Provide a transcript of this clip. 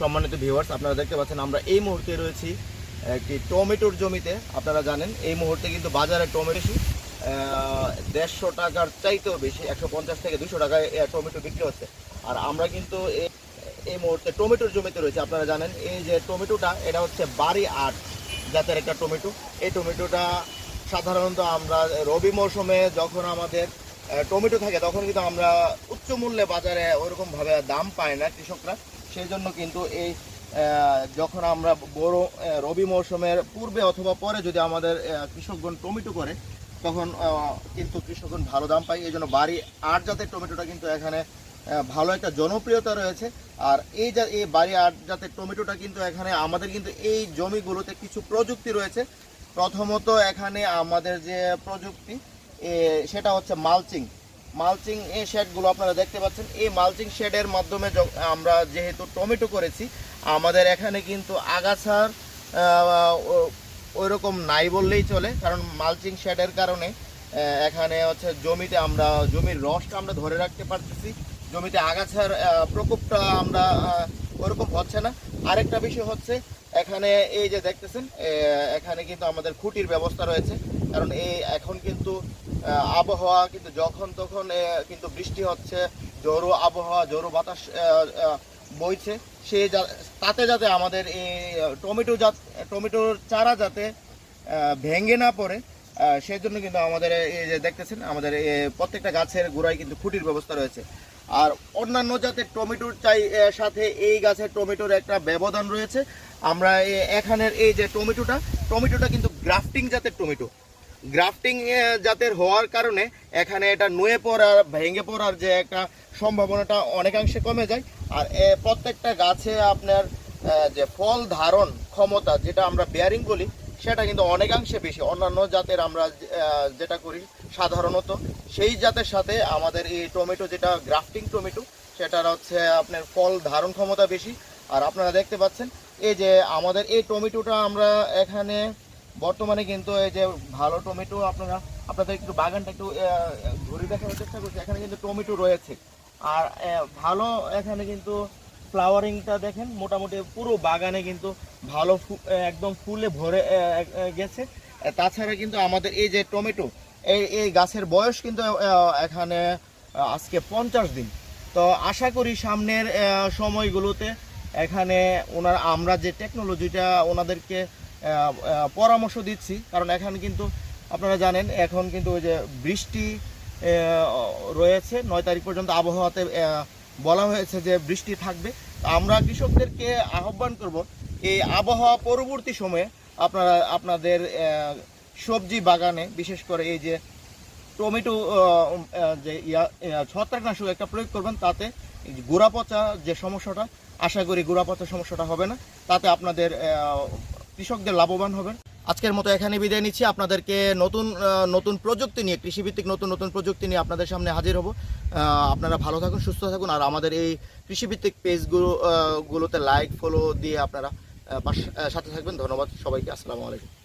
সম্মানিত ভিউয়ার্স আপনারা দেখতে পাচ্ছেন আমরা এই মুহূর্তে রয়েছি একটি টমেটোর জমিতে। আপনারা জানেন, এই মুহূর্তে কিন্তু বাজারে টমেটো দেড়শো টাকার চাইতেও বেশি, একশো পঞ্চাশ থেকে দুশো টাকায় টমেটো বিক্রি হচ্ছে। আর আমরা কিন্তু এই- মুহূর্তে টমেটোর জমিতে রয়েছে। আপনারা জানেন, এই যে টমেটোটা, এটা হচ্ছে বাড়ি আট জাতের একটা টমেটো। এই টমেটোটা সাধারণত আমরা রবি মৌসুমে যখন আমাদের টমেটো থাকে, তখন কিন্তু আমরা উচ্চ মূল্যে বাজারে ওইরকমভাবে দাম পাই না কৃষকরা। সেই জন্য কিন্তু এই যখন আমরা বড় রবি মৌসুমের পূর্বে অথবা পরে যদি আমাদের কৃষকগণ টমেটো করে, তখন কিন্তু কৃষকগণ ভালো দাম পায়। এই জন্য বাড়ি আট জাতের টমেটোটা কিন্তু এখানে ভালো একটা জনপ্রিয়তা রয়েছে। আর এই যা, এই বাড়ি আট জাতের টমেটোটা কিন্তু এখানে আমাদের কিন্তু এই জমিগুলোতে কিছু প্রযুক্তি রয়েছে। প্রথমত এখানে আমাদের যে প্রযুক্তি সেটা হচ্ছে মালচিং। মালচিং এই শেডগুলো আপনারা দেখতে পাচ্ছেন। এই মালচিং শেডের মাধ্যমে আমরা যেহেতু টমেটো করেছি, আমাদের এখানে কিন্তু আগাছার ওই রকম নাই বললেই চলে, কারণ মালচিং শেডের কারণে এখানে হচ্ছে জমিতে আমরা, জমির রসটা আমরা ধরে রাখতে পারতেছি। জমিতে আগাছার প্রকোপটা আমরা ওরকম হচ্ছে না। আরেকটা বিষয় হচ্ছে এখানে এই যে দেখতেছেন এখানে কিন্তু আমাদের খুঁটির ব্যবস্থা রয়েছে। কারণ এই এখন কিন্তু আবহাওয়া কিন্তু যখন তখন কিন্তু বৃষ্টি হচ্ছে, জোরো আবহাওয়া, জোরো বাতাস বইছে। সে তাতে যাতে আমাদের এই টমেটো জাত টমেটোর চারা যাতে ভেঙে না পড়ে সেই জন্য কিন্তু আমাদের এই যে দেখতেছেন, আমাদের প্রত্যেকটা গাছের গোড়ায় কিন্তু খুঁটির ব্যবস্থা রয়েছে। আর অন্যান্য জাতের টমেটোর চাই সাথে এই গাছের টমেটোর একটা ব্যবধান রয়েছে। আমরা এখানের এই যে টমেটোটা টমেটোটা কিন্তু গ্রাফটিং জাতের টমেটো। গ্রাফটিং জাতের হওয়ার কারণে এখানে এটা নুয়ে পড়ার ভেঙে পড়ার যে একটা সম্ভাবনাটা অনেকাংশে কমে যায়। আর প্রত্যেকটা গাছে আপনার যে ফল ধারণ ক্ষমতা, যেটা আমরা বেয়ারিং বলি সেটা কিন্তু অনেকাংশে বেশি। অন্যান্য জাতের আমরা যেটা করি, সাধারণত সেই জাতের সাথে আমাদের এই টমেটো যেটা গ্রাফটিং টমেটো, সেটার হচ্ছে আপনার ফল ধারণ ক্ষমতা বেশি। আর আপনারা দেখতে পাচ্ছেন, এই যে আমাদের এই টমেটোটা আমরা এখানে, বর্তমানে কিন্তু এই যে ভালো টমেটো আপনারা, আপনাদের একটু বাগানটা একটু ঘুরে দেখার চেষ্টা করছি। এখানে কিন্তু টমেটো রয়েছে। আর ভালো এখানে কিন্তু ফ্লাওয়ারিংটা দেখেন, মোটামুটি পুরো বাগানে কিন্তু ভালো একদম ফুলে ভরে গেছে। তাছাড়া কিন্তু আমাদের এই যে টমেটো এই এই গাছের বয়স কিন্তু এখানে আজকে পঞ্চাশ দিন। তো আশা করি সামনের সময়গুলোতে এখানে ওনার, আমরা যে টেকনোলজিটা ওনাদেরকে পরামর্শ দিচ্ছি, কারণ এখানে কিন্তু আপনারা জানেন, এখন কিন্তু ওই যে বৃষ্টি রয়েছে, নয় তারিখ পর্যন্ত আবহাওয়াতে বলা হয়েছে যে বৃষ্টি থাকবে। আমরা কৃষকদেরকে আহ্বান করব এই আবহাওয়া পরবর্তী সময়ে আপনারা, আপনাদের সবজি বাগানে, বিশেষ করে এই যে টমেটো যে ইয়া ছত্রাকনাশক একটা প্রয়োগ করবেন, তাতে গোড়া পচা যে সমস্যাটা, আশা করি গোড়া পচা সমস্যাটা হবে না। তাতে আপনাদের কৃষকদের লাভবান হবেন। আজকের মতো এখানে বিদায় নিচ্ছি। আপনাদেরকে নতুন নতুন প্রযুক্তি নিয়ে, কৃষিভিত্তিক নতুন নতুন প্রযুক্তি নিয়ে আপনাদের সামনে হাজির হব। আপনারা ভালো থাকুন, সুস্থ থাকুন, আর আমাদের এই কৃষিভিত্তিক পেজগুলো গুলোতে লাইক ফলো দিয়ে আপনারা সাথে থাকবেন। ধন্যবাদ সবাইকে। আসসালামু আলাইকুম।